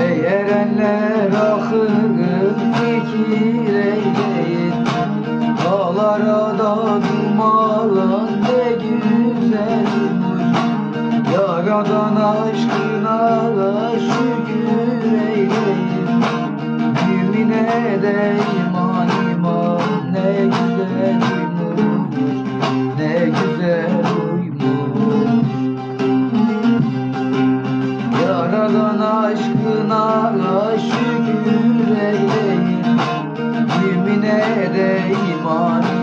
Eğerenler Yaradan aşkına şükür eyleyin Mümine de iman iman ne güzel uymuş Ne güzel uymuş. Yaradan aşkına şükür eyleyin Mümine de iman